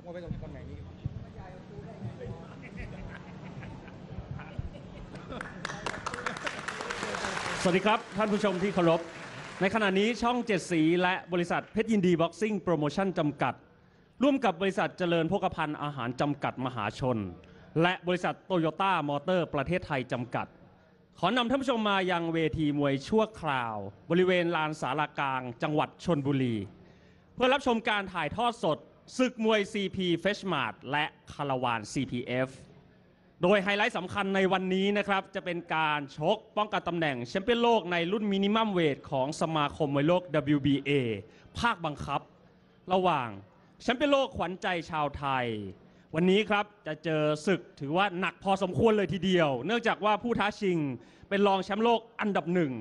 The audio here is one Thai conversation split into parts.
กมาไว้ตรงตำแหน่งนี้สวัสดีครับ ท่านผู้ชมที่เคารพ ในขณะนี้ช่องเจ็ดสีและบริษัทเพชรยินดีบ็อกซิ่งโปรโมชั่นจำกัด ร่วมกับบริษัทเจริญโภคภัณฑ์อาหารจำกัดมหาชน และบริษัทโตโยต้ามอเตอร์ประเทศไทยจำกัด ขอนำท่านผู้ชมมายังเวทีมวยชั่วคราว บริเวณลานสารากลาง จังหวัดชนบุรี เพื่อรับชมการถ่ายทอดสด ศึกมวย CP f e s h m a r t และคาราวาน CPF โดยไฮไลท์สำคัญในวันนี้นะครับ จะเป็นการชกป้องกันตำแหน่งแชมเปี้ยนโลกในรุ่นมินิมัมเวทของสมาคมมวยโลก WBA ภาคบังคับ ระหว่างแชมเปี้ยนโลกขวัญใจชาวไทย วันนี้ครับจะเจอศึกถือว่าหนักพอสมควรเลยทีเดียว เนื่องจากว่าผู้ท้าชิงเป็นรองแชมป์โลกอันดับหนึ่ง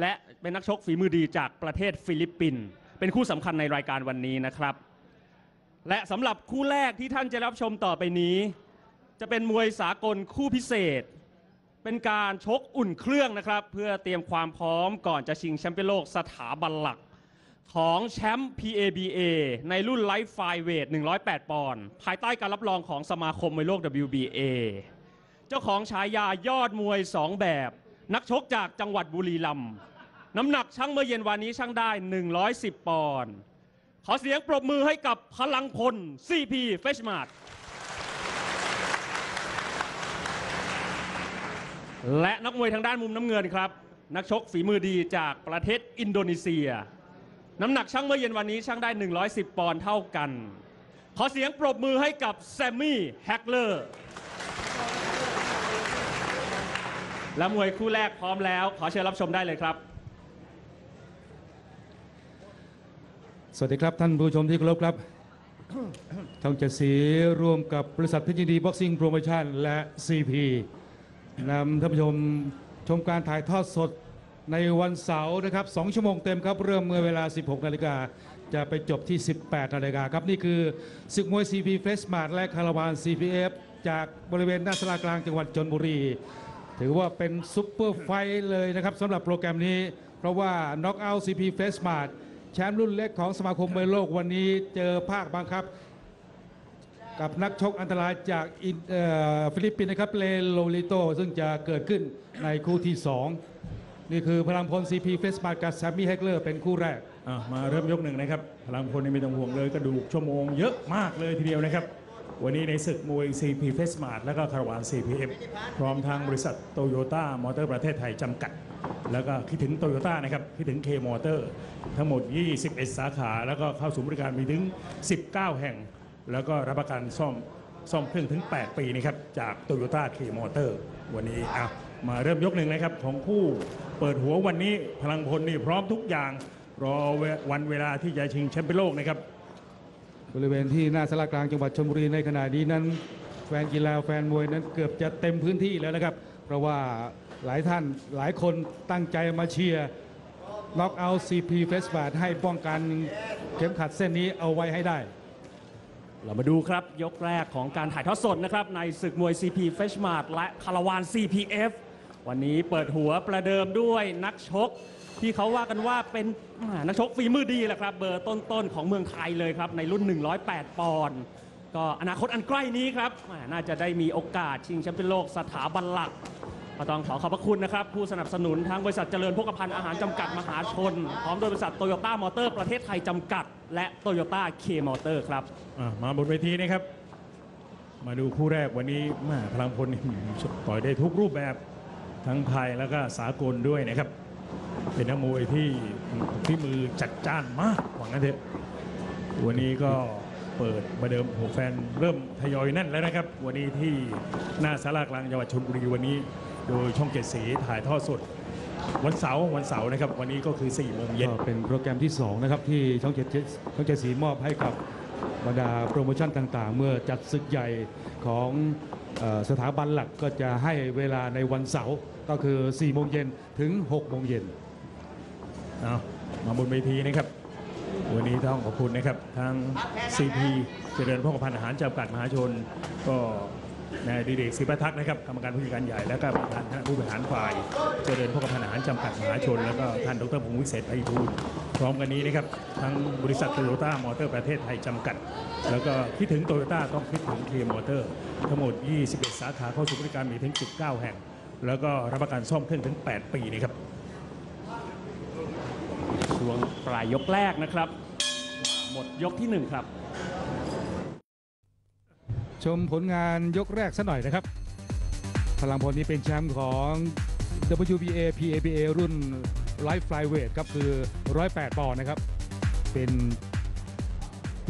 และเป็นนักชกฝีมือดีจากประเทศฟิลิปปินส์เป็นคู่สำคัญในรายการวันนี้นะครับ และสำหรับคู่แรกที่ท่านจะรับชมต่อไปนี้ จะเป็นมวยสากลคู่พิเศษ เป็นการชกอุ่นเครื่องนะครับ เพื่อเตรียมความพร้อมก่อนจะชิงแชมป์เปี้ยนโลกสถาบันหลัก ของแชมป์ PABA ในรุ่นไลฟ์ไฟเวท 108 ปอนด์ภายใต้การรับรองของสมาคมมวยโลก WBA เจ้าของฉายายอดมวย 2 แบบ นักชกจากจังหวัดบุรีรัมย์น้ำหนักชั่งเมื่อเย็นวานนี้ชั่งได้ 110 ปอนด์ ขอเสียงปรบมือให้กับพลังพล CP f e s h m a r t และนักมวยทางด้านมุมน้ำเงินครับ นักชกฝีมือดีจากประเทศอินโดนีเซีย น้ำหนักช่างเมื่อเย็นวันนี้ช่างได้ 110 ปอนด์เท่ากัน ขอเสียงปรบมือให้กับแซมมี่แฮกเลอร์และมวยคู่แรกพร้อมแล้ว ขอเชิญรับชมได้เลยครับ สวัสดีครับ ท่านผู้ชมที่เคารพครับช่องเจ็ดสีร่วมกับบริษัทพชรยินดีบ็อกซิ่งโปรโมชั่นและ CP นำท่านผู้ชมชมการถ่ายทอดสดในวันเสาร์นะครับ 2 ชั่วโมงเต็มครับ เริ่มเมื่อเวลา 16 นาฬิกา จะไปจบที่ 18 นาฬิกาครับ นี่คือศึกมวย CP f r e s h m a r และคาราวาน CPF จากบริเวณหน้าสลากลางจังหวัดชนบุรี ถือว่าเป็นซุปเปอร์ไฟเลยนะครับสำหรับโปรแกรมนี้ เพราะว่า Knockout CP f r e s h m a r แชมป์รุ่นเล็กของสมาคมมวยโลกวันนี้เจอภาคบังคับ กับนักชกอันตรายจากอินฟิลิปปินส์นะครับเลโลลิโต ซึ่งจะเกิดขึ้นในคู่ที่ 2 นี่คือพลังพล CP เฟสมากับแซมมี่เฮกเลอร์เป็นคู่แรกมาเริ่มยกหนึ่งนะครับ พลังพลนี่ไม่ต้องห่วงเลยกระดูกชั่วโมงเยอะมากเลยทีเดียวนะครับ วันนี้ในศึกมวย CP f e s m a r t และก็คารวาน CPF พร้อมทางบริษัทโตโยต้ามอเตอร์ประเทศไทยจำกัด แล้วก็คิดถึงโตโยต้านะครับ คิดถึง K มอเตอร์ทั้งหมด 21 สาขา แล้วก็เข้าสู่บริการมีถึง 19 แห่ง แล้วก็รับประกันซ่อมซ่อมเครื่องถึง 8 ปีนะครับ จากโตโยต้าเคมอเตอร์วันนี้อะมาเริ่มยกหนึ่งนะครับ ของคู่เปิดหัววันนี้พลังพลนี่พร้อมทุกอย่างรอวันเวลาที่จะชิงแชมป์เปี้ยนโลกนะครับบริเวณที่หน้าสลากลางจังหวัดชลบุรีในขณะนี้นั้น แฟนกีฬาแฟนมวยนั้นเกือบจะเต็มพื้นที่แล้วนะครับ เพราะว่า หลายท่านหลายคนตั้งใจมาเชียร์น็อกเอา CP เฟสบาให้ป้องกันเข็มขัดเส้นนี้เอาไว้ให้ได้ เรามาดูครับยกแรกของการถ่ายทอดสดนะครับ ในศึกมวย CP f e s h m a r t และคาราวาน CPF วันนี้เปิดหัวประเดิมด้วยนักชก ที่เขาว่ากันว่าเป็นนักชกฝีมือดีแหละครับ เบอร์ต้นๆของเมืองไทยเลยครับ ในรุ่น 108 ปอนด์ก็อนาคตอันใกล้นี้ครับน่าจะได้มีโอกาสชิงแชมป์เปี้ยนโลกสถาบันหลัก ก็ต้องขอขอบพระคุณนะครับ ผู้สนับสนุนทั้งบริษัทเจริญพกพันธ์อาหารจำกัดมหาชน พร้อมโดยบริษัทโตโยต้ามอเตอร์ประเทศไทยจำกัด และโตโยต้าเคมอเตอร์ครับ อะมาบนเวทีนะครับ มาดูคู่แรกวันนี้แม่พลังพลนี่ต่อยได้ทุกรูปแบบทั้งไทยแล้วก็สากลด้วยนะครับ เป็นนักมวยที่ที่มือจัดจ้านมากหวังกันเถอะวันนี้ก็เปิดประเดิมหัวแฟนเริ่มทยอยแน่นแล้วนะครับ วันนี้ที่หน้าสารากลางจังหวัดชลบุรีวันนี้ โดยช่องเจ็ดสีถ่ายทอดสด วันเสาร์วันเสาร์นะครับ วันนี้ก็คือ4ี่โมงเย็น ก็เป็นโปรแกรมที่ 2 นะครับ ที่ช่องเจ็ดช่องเจ็ดสีมอบให้กับบรรดาโปรโมชั่นต่างๆ เมื่อจัดศึกใหญ่ของเอ่อสถาบันหลักก็จะให้เวลาในวันเสาร์ก็คือ4โมงเย็นถึง6โมงเย็น เอามาบนเวทีนะครับ วันนี้ต้องขอบคุณนะครับทาง CP เจริญพกพันธ์อาหารจำกัดมหาชน ก็ นายดิเรกศิปทักษ์นะครับกรรมการผู้จัดการใหญ่และก็ประธานคณะผู้บริหารฝ่าย เจริญพกพันธ์อาหารจำกัดมหาชน แล้วก็ท่านดรพงศ์วิเศษไพฑูรย์พร้อมกันนี้นะครับทั้งบริษัทโตโยต้ามอเตอร์ประเทศไทยจำกัด แล้วก็คิดถึงโตโยต้าต้องคิดถึงเคมอเตอร์ทั้งหมด 21 สาขาเข้าสู่บริการมีถึง 19 แห่ง แล้วก็รับประกันซ่อมเครื่องถึง 8 ปีนะครับช่วงปลายยกแรกนะครับ หมดยกที่หนึ่งครับ ชมผลงานยกแรกสัหน่อยนะครับ พลังพลนี้เป็นแชมป์ของ WBA PABA รุ่น Light Flyweight ครับคือ 108 ปอนด์นะครับ เป็น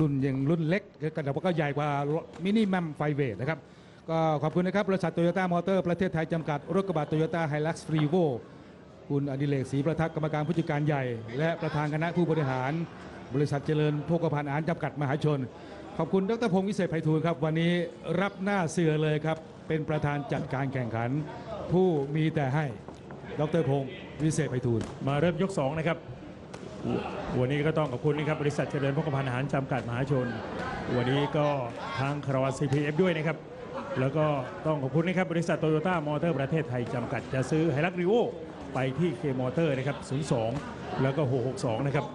รุ่นยังรุ่นเล็กแต่ว่าก็ใหญ่กว่ามินิมัมไฟเวทนะครับ ก็ขอบคุณนะครับ บริษัทโตโยต้ามอเตอร์ประเทศไทยจำกัด รถกระบะโตโยต้าไฮลักซ์ฟรีโวคุณอดิเรกศรีประทักกรรมการผู้จัดการใหญ่ และประธานคณะผู้บริหาร บริษัทเจริญโภคภัณฑ์อาหารจำกัดมหาชน ขอบคุณดรพงศ์วิเศษไพฑูรย์ครับ วันนี้รับหน้าเสือเลยครับ เป็นประธานจัดการแข่งขัน ผู้มีแต่ให้ ดรพงศ์วิเศษไพฑูรย์มาเริ่มยก2นะครับ วันนี้ก็ต้องขอบคุณนะครับบริษัทเจริญพกพันธ์อาหารจำกัดมหาชน วันนี้ก็ทางคาราวา CPF ด้วยนะครับ แล้วก็ต้องขอบคุณนะครับบริษัทโตโยต้ามอเตอร์ประเทศไทยจำกัดจะซื้อไฮรักริโอไปที่เคมอเตอร์นะครับ02 แล้วก็ 662 นะครับ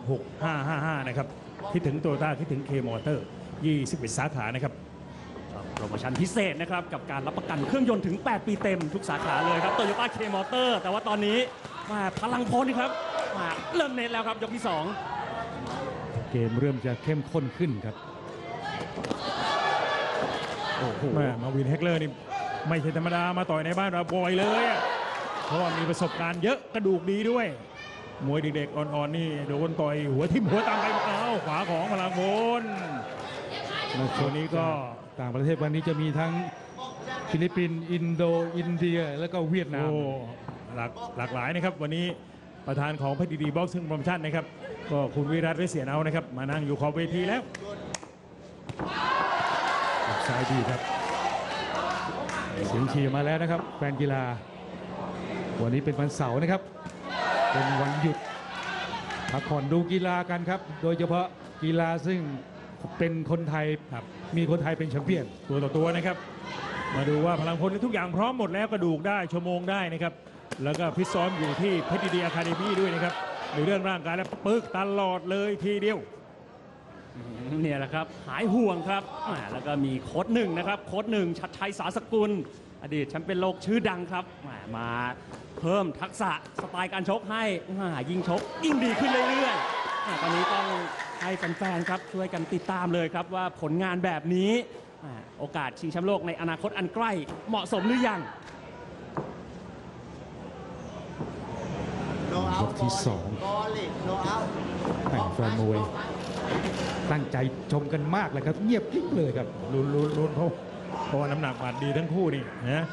6555 นะครับ คิดถึงโตโยต้าคิดถึงเคมอเตอร์ 21 สาขานะครับโปรโมชั่นพิเศษนะครับกับการรับประกันเครื่องยนต์ถึง 8 ปีเต็มทุกสาขาเลยครับโตโยต้าเคมอเตอร์แต่ว่าตอนนี้มาพลังพลนี่ครับมาเริ่มเน้นแล้วครับยกที่ 2 เกมเริ่มจะเข้มข้นขึ้นครับโอ้โหแม่มาวินเฮกเลอร์นี่ไม่ใช่ธรรมดามาต่อยในบ้านเราบ่อยเลยอะเพราะว่ามีประสบการณ์เยอะกระดูกดีด้วย มวยเด็กๆอ่อนๆนี่โดนต่อยหัวทิ่มหัวตามไปอ้าวขวาของพลังพล ตัวนี้ก็ต่างประเทศวันนี้จะมีทั้งฟิลิปปินส์อินโดอินเดีย แล้วก็เวียดนาม โอ้หลากหลากหลายนะครับ วันนี้ประธานของเพชรดีบ็อกซิ่งโปรโมชั่นนะครับ ก็คุณวิรัตเวชเสียนเอานะครับ มานั่งอยู่ขอบเวทีแล้วซ้ายดีครับเสียงเชียร์มาแล้วนะครับ แฟนกีฬา วันนี้เป็นวันเสาร์นะครับ เป็นวันหยุดพักผ่อนดูกีฬากันครับ โดยเฉพาะกีฬาซึ่ง เป็นคนไทยครับมีคนไทยเป็นแชมเปี้ยนตัวต่อตัวนะครับ มาดูว่าพลังพลทุกอย่างพร้อมหมดแล้วกระดูกได้ชั่วโมงได้นะครับ แล้วก็พิซ้อมอยู่ที่เพชรดีอะคาเดมี่ด้วยนะครับในเรื่องร่างกายและปึกตลอดเลยทีเดียวเนี่ยแหละครับหายห่วงครับแล้วก็มีโค้ดหนึ่งนะครับโค้ดหนึ่งชัดชัยสาสกุล อดีตแชมป์เป็นโลกชื่อดังครับอ่ามาเพิ่มทักษะสไตล์การชกให้อ่ายิ่งชกยิ่งดีขึ้นเรื่อยๆอ่าตอนนี้ต้อง ให้แฟนๆครับช่วยกันติดตามเลยครับว่าผลงานแบบนี้อ่าโอกาสชิงแชมป์โลกในอนาคตอันใกล้เหมาะสมหรือยังยกที่สองแห่งแฟนมวย ตั้งใจชมกันมากเลยครับ เงียบกริบเลยครับลุ้นลุ้นลุ้นเพราะเพราะว่าน้ำหนักบาดดีทั้งคู่นี่นะ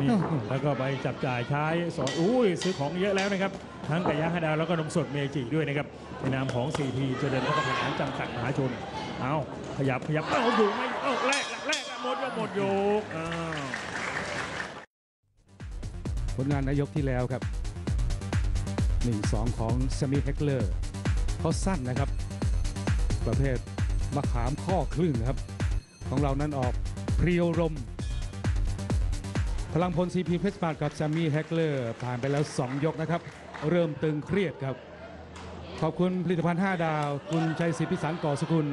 นี่แล้วก็ไปจับจ่ายใช้สอนอุ้ยซื้อของเยอะแล้วนะครับ ทั้งไก่ย่างฮาดาวแล้วก็นมสดเมจิด้วยนะครับในนามของ CP เจริญพัฒนาจำกัดมหาชนเอาขยับขยับเอาอยู่ไม่เอาแรกแรกหมดยกหมดยกผลงานนายกที่แล้วครับ 1-2 ของสมิธเฮกเลอร์เขาสั้นนะครับ ประเภทมะขามข้อครึ่งครับ ของเรานั้นออกเพรียวลม ลังพลซีพีเพชรปาดกับแซมมี่แฮกเลอร์ผ่านไปแล้ว 2 ยกนะครับ เริ่มตึงเครียดครับ ขอบคุณผลิตภัณฑ์ 5 ดาว คุณชัยศรีพิสารก่อสกุล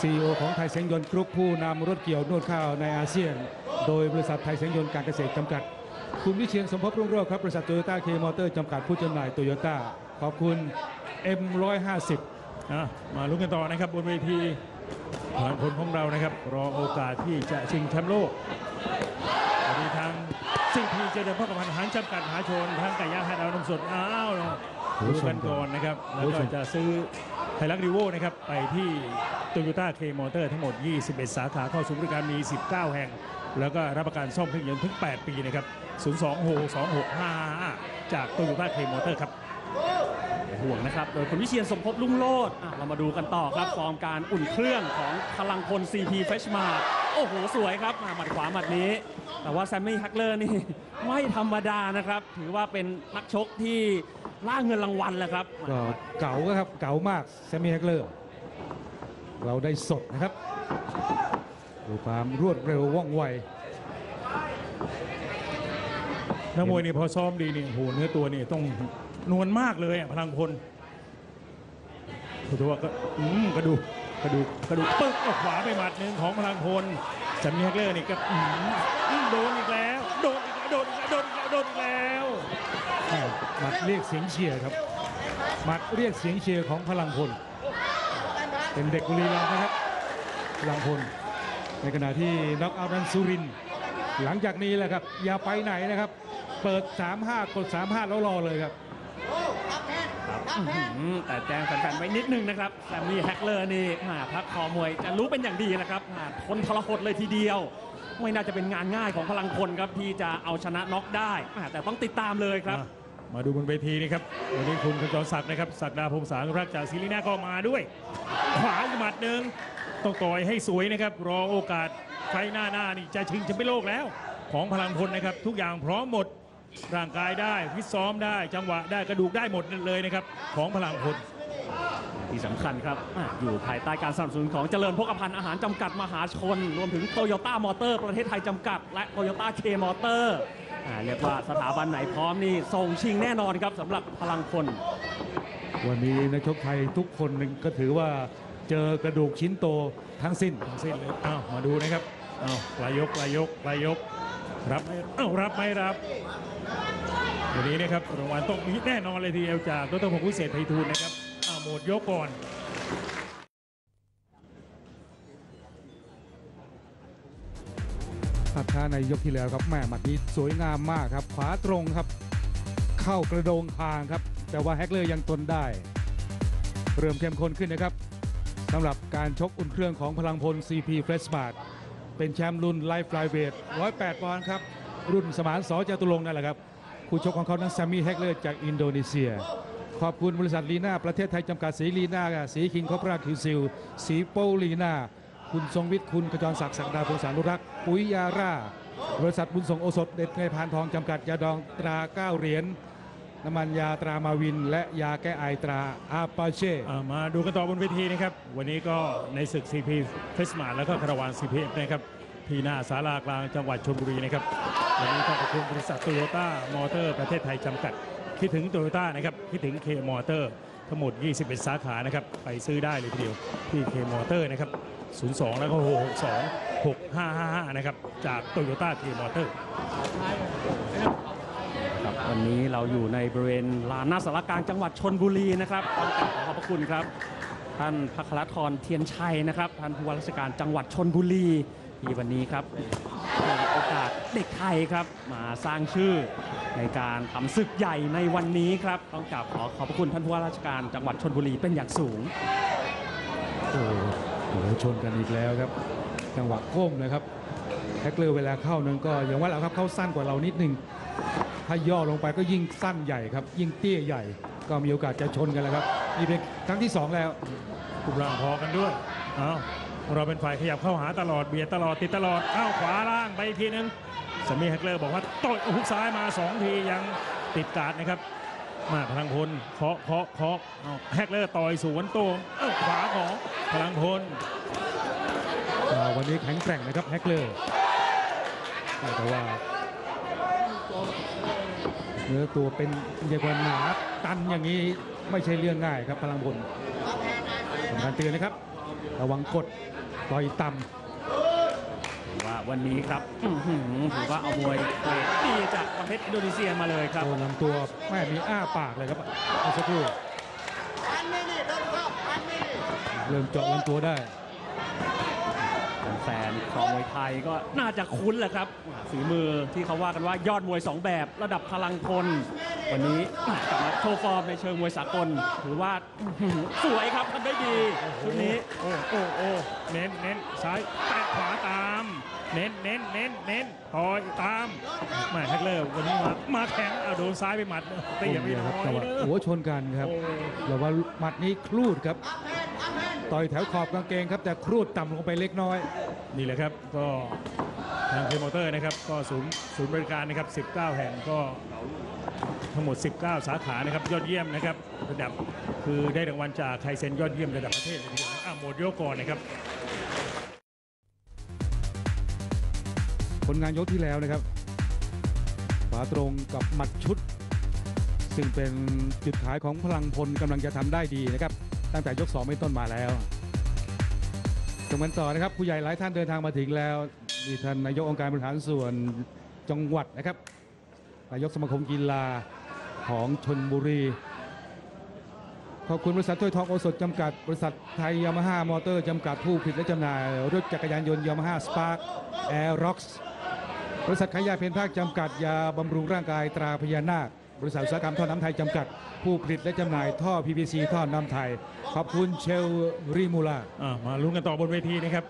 CEO ของไทยเสงยนต์กรุ๊ปผู้นำรถเกี่ยวนวดข้าวในอาเซียน โดยบริษัทไทยเสงยนต์การเกษตรจำกัด คุณวิเชียนสมภพรุ่งโรจน์ครับบริษัทโตโยต้าเคมอเตอร์จำกัดผู้จำหน่ายโตโยต้าขอบคุณ M150 อะมาลุ้นกันต่อนะครับบนเวทีพลังพลของเรานะครับ รอโอกาสที่จะชิงแชมป์โลกวันนี้ทางซิงพี เจริญพัฒนาอาหารจำกัดมหาชนทางไก่ย่างฮาดาวนมสดอ้าวดูกันก่อนนะครับ แล้วก็จะซื้อไฮรักรีโวนะครับ ไปที่โตโยต้าเคมอเตอร์ทั้งหมด 21 สาขาเข้าสู่บริการมี 19 แห่ง แล้วก็รับประกันซ่อมเครื่องยนต์ถึง 8 ปีนะครับ 0262655 จากโตโยต้าเคมอเตอร์ครับ ห่วงนะครับ โดยคุณวิเชียนสมภพลุ่งโลดอะเรามาดูกันต่อครับ ฟอร์มการอุ่นเครื่องของพลังพล CP f r e s h m a r โอ้โห สวยครับมาหมัดขวาหมัดนี้ แต่ว่าแซมมี่ฮักเลอร์นี่ ไม่ธรรมดานะครับ ถือว่าเป็นนักชกที่ล่าเงินรางวัลแหละครับก็เก๋าครับเก๋ามากแซมมี่แฮกเลอร์เราได้สดนะครับดูความรวดเร็วว่องไวนักมวยนี่พอซ้อมดีนี่โหเนื้อตัวนี่ต้อง นวลมากเลยอะพลังพลตัวก็อืมกระดูกกระดูกกระดูกปึ๊กออกขวาไปหมัดหนึ่งของพลังพลสามีแฮกเลอร์นี่ก็อืมอืมโดนอีกแล้ว โดนอีกแล้วโดนอีกแล้วโดนอีกแล้วโดนอีกแล้วหมัดเรียกเสียงเชียร์ครับหมัดเรียกเสียงเชียร์ของพลังพลเป็นเด็กบุรีรัมย์นะครับพลังพลในขณะที่น็อกเอาท์นั้นสุรินหลังจากนี้แหละครับอย่าไปไหนนะครับ เปิด 3-5 กด 3-5 แล้วรอเลยครับ แต่แจ้งแฟนๆไว้นิดนึงนะครับแซมมี่แฮกเลอร์นี่อ่าพักคอมวยจะรู้เป็นอย่างดีนะครับทนทรหดเลยทีเดียว ไม่น่าจะเป็นงานง่ายของพลังคนครับที่จะเอาชนะน็อกได้ แต่ต้องติดตามเลยครับมามาดูบนเวทีนี่ครับวันนี้คุณขจรศักดิ์นะครับศักดาพงศารักจากศิรินาก็มาด้วย ขวาอีกหมัดหนึ่งต้องต่อยให้สวยนะครับ รอโอกาสไฟหน้าหน้านี่จะชิงแชมป์โลกแล้ว ของพลังพลนะครับ ทุกอย่างพร้อมหมด ร่างกายได้ฟิตซ้อมได้จังหวะได้กระดูกได้หมดเลยนะครับ ของพลังพลที่สำคัญครับอาอยู่ภายใต้การสนับสนุนของเจริญพกพันธ์อาหารจำกัดมหาชน รวมถึงโตโยต้ามอเตอร์ประเทศไทยจำกัด และโตโยต้าเคมอเตอร์เรียกว่าสถาบันไหนพร้อมนี่ส่งชิงแน่นอนครับสำหรับพลังคนวันนี้นักชกไทยทุกคนหนึ่งก็ถือว่าเจอกระดูกชิ้นโตทั้งสิ้นทั้งสิ้นเลยอ้าวมาดูนะครับอ้าวปลายยกปลายยกปลายยกรับไหมอ้าวรับไม่รับ วันนี้นะครับรางวัลต้องมีแน่นอนเลยทีเดียวจากดรพงศ์วิเศษไพฑูรย์นะครับอ้าวหมดยกก่อนภาพช้าในยกที่แล้วครับแม่หมัดนี้สวยงามมากครับขวาตรงครับ เข้ากระโดงคางครับ แต่ว่าแฮกเลอร์ยังทนได้ เริ่มเข้มข้นขึ้นนะครับสำหรับการชกอุ่นเครื่องของพลังพล CP f r e s h m a r t เป็นแชมป์รุ่นไลฟ์ไฟเวท108ปอนด์ครับ รุ่นสมานสอจตุรงค์นั่นแหละครับ คู่ชกของเขานั้นแซมมี่แฮกเลอร์จากอินโดนีเซีย ขอบคุณบริษัทลีน่าประเทศไทยจำกัดสีลีน่าสีคิงคอปราคิวซิล สีโปลีน่าคุณทรงวิทย์คุณขจรศักดิ์ศักดาพงษานุรักษ์ปุ๋ยยาร่า บริษัทบุญส่งโอสถเด็ดในพานทองจำกัดยาดองตราเก้าเหรียญน้ำมันยาตรามาวิน และยาแก้ไอตราอาปาเช่มาดูกันต่อบนเวทีนะครับ วันนี้ก็ในศึก CP f e s m a แล้วก็คาราวาน CPF นะครับ ที่หน้าศาลากลางจังหวัดชลบุรีนะครับ วันนี้ต้องขอบคุณบริษัทโตโยต้ามอเตอร์ประเทศไทยจำกัด คิดถึงโตโยต้านะครับคิดถึงเคมอเตอร์ทั้งหมด 21 สาขานะครับไปซื้อได้เลยทีเดียวที่เคมอเตอร์นะครับ 02 แล้วก็ 662 6555 นะครับ จากโตโยต้าเคมอเตอร์ครับวันนี้เราอยู่ในบริเวณลานหน้าสารกลางจังหวัดชนบุรีนะครับต้องกราบขอบพระคุณครับ ท่านพัครธรเทียนชัยนะครับ ท่านผู้ว่าราชการจังหวัดชนบุรีที่วันนี้ครับ เด็กไทยครับ มาสร้างชื่อในการทำศึกใหญ่ในวันนี้ครับ ต้องกราบขอขอบพระคุณท่านผู้ว่าราชการจังหวัดชนบุรีเป็นอย่างสูง โอ้โหชนกันอีกแล้วครับ จังหวะก้มนะครับแฮกเลอร์เวลาเข้านั้นก็อย่างว่าเราครับเข้าสั้นกว่าเรานิดนึงถ้าย่อลงไปก็ยิ่งสั้นใหญ่ครับ ยิ่งเตี้ยใหญ่ก็มีโอกาสจะชนกันแล้วครับนี่เป็นครั้งที่สองแล้วรูปร่างพอกันด้วยเอาเราเป็นฝ่ายขยับเข้าหาตลอดเบียดตลอดติดตลอดเอ้าขวาล่างไปอีกทีนึง สมีแฮกเลอร์บอกว่าต่อยหุกซ้ายมา 2 ทียังติดการดนะครับ มาพลังพลเคาะเคาะเคาะแฮกเลอร์ต่อยสวนโต้เอ้าขวาของพลังพลวันนี้แข็งแกร่งนะครับแฮกเลอร์แต่ว่าเนื้อตัวเป็นเยกว่าหนาตันอย่างนี้ไม่ใช่เรื่องง่ายครับพลังพลสำคัญเตือนนะครับ ระวังกดต่อยต่ำ ว่าวันนี้ครับอื้อหือถือว่าเอามวยเกรดดีจากประเทศอินโดนีเซียมาเลยครับโดนลำตัวแม่มีอ้าปากเลยครับเมื่อสักครู่เริ่มเจาะลำตัวได้แฟนๆของมวยไทยก็น่าจะคุ้นแหละครับฝีมือที่เขาว่ากันว่ายอดมวย 2 แบบระดับพลังพลวันนี้กลับมาโชว์ฟอร์มในเชิงมวยสากลถือว่าอื้อหือสวยครับทำได้ดีชุดนี้ โอ้โอ้โอ้เน้นเน้นซ้ายแตะขวาตาม เน้นเน้นเน้นเน้นต่อยตามแม่แฮกเลอร์วันนี้มามาแข็งเอาโดนซ้ายไปหมัดเตียไม่โอ้น้โหอยจังหวะเด้อหัวชนกันครับโอ้แต่ว่าหมัดนี้ครูดครับ ต่อยแถวขอบกางเกงครับ แต่ครูดต่ำลงไปเล็กน้อย นี่แหละครับก็ทางเคมอเตอร์นะครับก็ศูนย์ศูนย์บริการนะครับ 19 แห่งก็ทั้งหมด 19 สาขานะครับยอดเยี่ยมนะครับระดับคือได้รางวัลจากไคเซนยอดเยี่ยมระดับประเทศเลยทีเดียวนะอะหมดยกก่อนนะครับ ลงานยกที่แล้วนะครับาตรงกับหมัดชุด ซึ่งเป็นจุดขายของพลังพลกำลังจะทำได้ดีนะครับ ตั้งแต่ยก2เป็นต้นมาแล้วชมกันต่อนะครับผู้ใหญ่หลายท่านเดินทางมาถึงแล้วมีท่านนายกองค์การบริหารส่วนจังหวัดนะครับนายกสมาคมกีฬาของชนบุรี ขอบคุณบริษัทถ้วยทองโอสถจำกัด บริษัทไทยยามาฮ่ามอเตอร์จำกัดผู้ผลิตและจำหน่าย รถจักรยานยนต์ยามาฮ่าสปาร์คแอร์ร็อกส์ บริษัทขายยาเพนภาคจำกัดยาบำรุงร่างกายตราพญานาค บริษัทอุตสาหกรรมท่อน้ำไทยจำกัด ผู้ผลิตและจำหน่ายท่อ PVC ท่อน้ำไทย ขอบคุณเชลรีมูลาอ่ามาลุ้นกันต่อบนเวทีนะครับ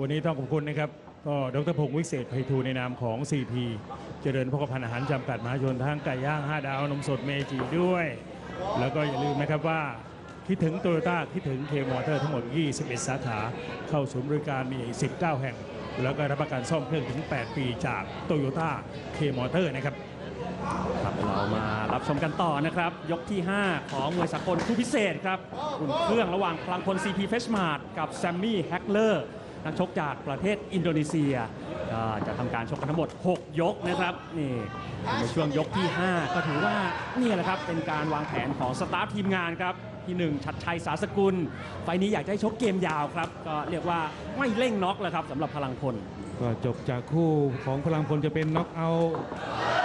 วันนี้ต้องขอบคุณนะครับ ก็ดรพงศ์วิเศษไพฑูรย์ในนามของ CP เจริญพกพันอาหารจำกัดมหาชนทั้งไก่ย่าง 5 ดาวนมสดเมจิด้วย แล้วก็อย่าลืมนะครับว่าคิดถึงโตโยต้าคิดถึงเคมอเตอร์ทั้งหมด 21 สาขา เข้าศูนย์บริการมี 19 แห่ง แล้วก็รับประกันซ่อมเครื่องถึง 8 ปีจากโตโยต้าเคมอเตอร์นะครับครับเรามารับชมกันต่อนะครับ ยกที่ 5 ของมวยสากลคู่พิเศษครับอุ่นเครื่องระหว่างพลังพล CP f e s h m a r t กับแซมมี่แฮกเลอร์นักชกจากประเทศอินโดนีเซียจะทำการชกกันทั้งหมด 6 ยกนะครับนี่ในช่วงยกที่ 5 ก็ถือว่านี่แหละครับเป็นการวางแผนของสตาฟทีมงานครับ ที่หนึ่งชัดชัยสาสกุล ไฟล์นี้อยากจะให้ชกเกมยาวครับ ก็เรียกว่าไม่เร่งน็อกแล้วครับสำหรับพลังพล ก็จบจากคู่ของพลังพลจะเป็นน็อกเอาท์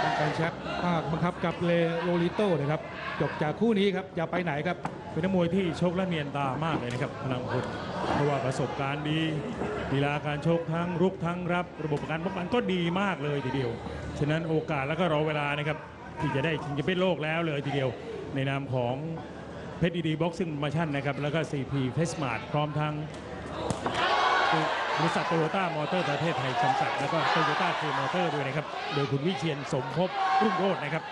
ป้องกันแชมป์ภาคบังคับกับเลโรลิโต้นะครับ จบจากคู่นี้ครับจะไปไหนครับ เป็นนักมวยที่ชกและเนียนตามากเลยนะครับพลังพลเพราะว่าประสบการณ์ดีลีลาการชกทั้งรุกทั้งรับ ระบบการป้องกันก็ดีมากเลยทีเดียว ฉะนั้นโอกาสแล้วก็รอเวลานะครับที่จะได้ชิงแชมเปี้ยนโลกแล้วเลยทีเดียว ในนามของ เพชรดีบ็อกซิ่งมาชั่นนะครับ แล้วก็ CP เฟสมาร์ทพร้อมทั้งบริษัทโตโยต้ามอเตอร์ประเทศไทยจำกัดแล้วก็โตโยต้าเคมอเตอร์ด้วยนะครับ โดยคุณวิเชียนสมภพรุ่งโรจน์นะครับ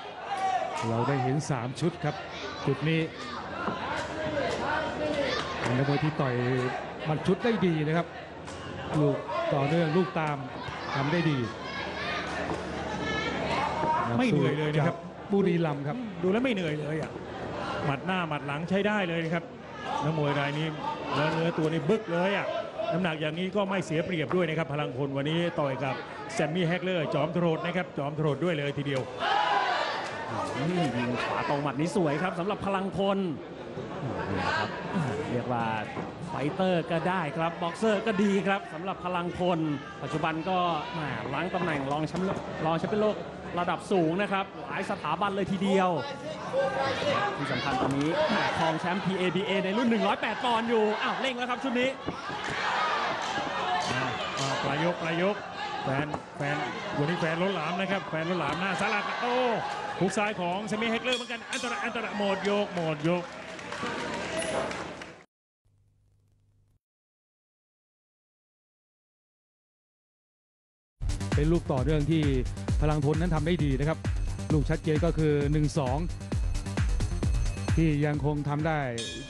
เราได้เห็น 3 ชุดครับ จุดนี้เป็นนักมวยที่ต่อยหมันชุดได้ดีนะครับ ลูกต่อเนื่องลูกตามทำได้ดี ไม่เหนื่อยเลยนะครับจากบุรีรัมย์ครับ ดูแล้วไม่เหนื่อยเลยอะ หมัดหน้าหมัดหลังใช้ได้เลยนะครับนักมวยรายนี้แล้วเนื้อตัวนี่บึกเลยอะน้ำหนักอย่างนี้ก็ไม่เสียเปรียบด้วยนะครับ พลังพลวันนี้ต่อยกับแซมมี่แฮกเลอร์จอมโทรดนะครับจอมโทรดด้วยเลยทีเดียวอืมยิงขวาตรงหมัดนี้สวยครับสำหรับพลังพลนี่นะครับเรียกว่าไฟเตอร์ก็ได้ครับบ็อกเซอร์ก็ดีครับสำหรับพลังพล ปัจจุบันก็แหมล้างตำแหน่งรองแชมป์โลกรองแชมป์เป็นโลก ระดับสูงนะครับ หลายสถาบันเลยทีเดียว ที่สำคัญตอนนี้แหมครองแชมป์ PABA ในรุ่น 108 ปอนด์อยู่ อ้าวเร่งแล้วครับชุดนี้อ่าอ่าปลายกปลายกแฟนแฟนวันนี้แฟนรถหลามนะครับ แฟนรถหลามหน้าสาราโอ้หุกซ้ายของแซมมี่แฮกเลอร์เหมือนกัน อันตรายอันตรายโหมดโยกโหมดโยกเป็นลูกต่อเนื่องที่ พลังพลนั้นทำได้ดีนะครับ ลูกชัดเจนก็คือ 1-2 ที่ยังคงทำได้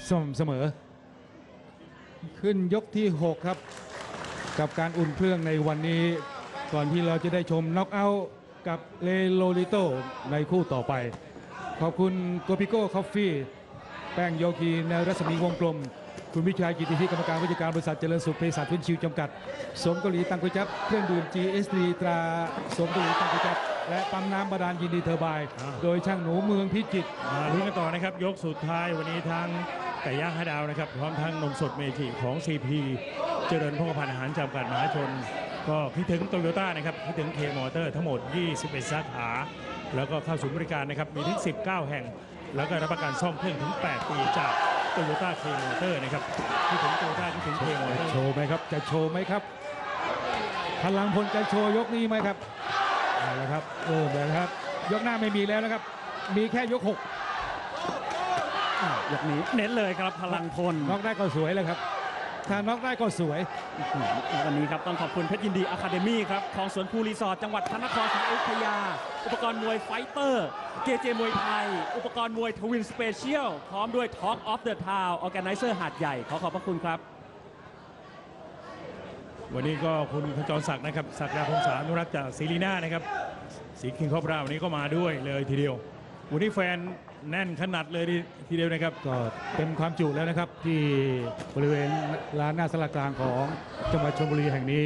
สม่ำเสมอ ขึ้นยกที่ 6 ครับ กับการอุ่นเครื่องในวันนี้ ก่อนที่เราจะได้ชมน็อกเอาท์กับเลโลลิโตในคู่ต่อไป ขอบคุณโกปิโก้คอฟฟี่แป้งโยกีแนวรัศมีวงกลม คุณวิชัยกิติพิกรรมการผู้จัดการบริษัทเจริญสุขเภสัชทุนชิวจำกัด สมเกาหลีตังกุจับเครื่องดื่ม GSD ตราสมเกาหลีตังกุจับและปั๊มน้ำบาดาลยินดีเทอร์ไบน์อ่า โดยช่างหนูเมืองพิจิตร มาลุ้นกันต่อนะครับ ยกสุดท้ายวันนี้ทางไก่ย่างห้าดาวนะครับ พร้อมทั้งนมสดเมจิของ CP เจริญพงพันธ์อาหารจำกัดมหาชน ก็คิดถึงโตโยต้านะครับคิดถึงเคมอเตอร์ทั้งหมด 21 สาขา แล้วก็เข้าศูนย์บริการนะครับ มีถึง 19 แห่ง แล้วก็รับประกันซ่อมเครื่องถึง 8 ปีจากโตโยต้าเคมอเตอร์นะครับคิดถึงโตโยต้าคิดถึงเคมอเตอจะร์โชว์ไหมครับ จะโชว์ไหมครับ พลังพลจะโชว์ยกนี้ไหมครับเอาละครับเริ่มแล้วนะครับ ยกหน้าไม่มีแล้วนะครับ มีแค่ยกหกอ้าวยกนี้เน้นเลยครับพลังพล น็อกได้ก็สวยแล้วครับ ถ้าน็อกได้ก็สวย วันนี้ครับต้องขอบคุณเพชรยินดีอะคาเดมี่ครับของสวนภูรีสอร์ทจังหวัดพระนครศรีอยุธยา อุปกรณ์มวยไฟเตอร์ เจเจมวยไทย อุปกรณ์มวยทวินสเปเชียลพร้อมด้วย Talk of the Town ออแกไนเซอร์หาดใหญ่ ขอขอบพระคุณครับวันนี้ก็คุณขจรศักดิ์นะครับศักดาพงษานุรักษ์จากศรีลีน่านะครับสีคิงคอปราวันนี้ก็มาด้วยเลยทีเดียว วันนี้แฟน แน่นขนาดเลยทีเดียวนะครับ ก็เต็มความจุแล้วนะครับ ที่บริเวณลานหน้าสลากลางของจังหวัดชลบุรีแห่งนี้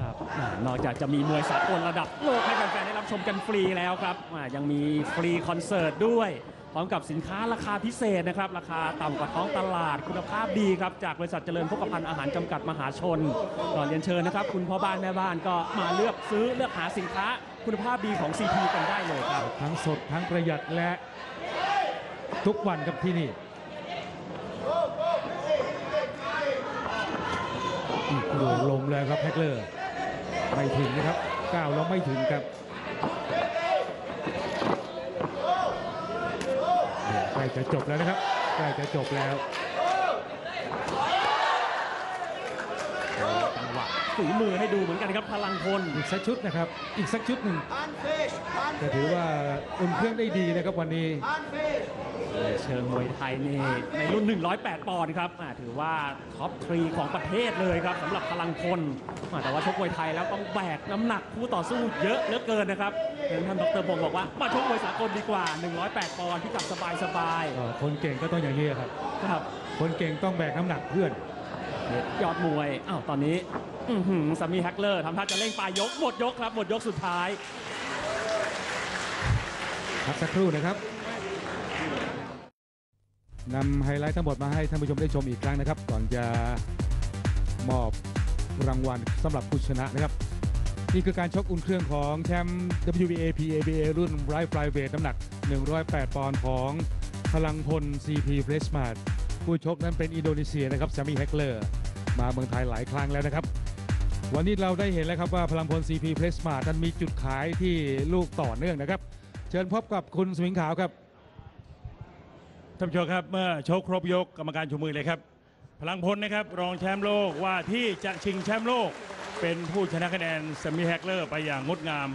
ครับอ่านอกจากจะมีมวยสากลระดับโลกให้แฟนๆได้รับชมกันฟรีแล้วครับอ่ายังมีฟรีคอนเสิร์ตด้วยพร้อมกับสินค้าราคาพิเศษนะครับ ราคาต่ำกว่าท้องตลาดคุณภาพดีครับ จากบริษัทเจริญพกพันธ์อาหารจำกัดมหาชนก่อนเรียนเชิญนะครับ คุณพ่อบ้านแม่บ้านก็มาเลือกซื้อเลือกหาสินค้าคุณภาพดีของ CP กันได้เลยครับ ทั้งสดทั้งประหยัดและ ทุกวันครับที่นี่อีกดวงลงเลยครับแฮกเลอร์ไม่ถึงนะครับก้าวแล้วไม่ถึงครับใกล้จะจบแล้วนะครับใกล้จะจบแล้วจังหวะฝีมือให้ดูเหมือนกันครับพลังพลอีกสักชุดนะครับ อีกสักชุดหนึ่งจะถือว่าอุ่นเครื่องได้ดีนะครับวันนี้ เชิงมวยไทยนี่ในรุ่น 108 ปอนด์ครับอ่าถือว่าท็อปทรีของประเทศเลยครับสำหรับพลังพลอ่าแต่ว่าชกมวยไทยแล้วต้องแบกน้ำหนักคู่ต่อสู้เยอะเหลือเกินนะครับเดินท่านดรบงบอกว่ามาชกมวยสากลดีกว่า 108 ปอนด์ที่กับสบายสบายเอ่อคนเก่งก็ต้องอย่างนี้ครับ ๆครับ คนเก่งต้องแบกน้ำหนักเพื่อน ยอดมวย อ้าว ตอนนี้อื้อหือสามีแฮกเลอร์ทำท่าจะเร่งปลายยก หมดยกครับ หมดยกสุดท้าย พักสักครู่นะครับ นำไฮไลท์ทั้งหมดมาให้ท่านผู้ชมได้ชมอีกครั้งนะครับ ก่อนจะมอบรางวัลสำหรับผู้ชนะนะครับ นี่คือการชกอุ่นเครื่องของแชมป์ WBA PABA รุ่นไรฟลายเวทน้ำหนัก 108 ปอนด์ของพลังพล CP f r e s m a r t ผู้ชกนั้นเป็นอินโดนีเซียนะครับแซามีแฮกเลอร์มาเมืองไทยหลายครั้งแล้วนะครับ วันนี้เราได้เห็นแล้วครับว่าพลังพล CP f r e s m a r t นั้นมีจุดขายที่ลูกต่อเนื่องนะครับ เชิญพบกับคุณสมิงขาวครับ ท่านผู้ชมครับเมื่อโชคครบยกกรรมการชูมือเลยครับ พลังพลนะครับ รองแชมป์โลกว่าที่จะชิงแชมป์โลก เป็นผู้ชนะคะแนนสมิแฮกเลอร์ไปอย่างงดงาม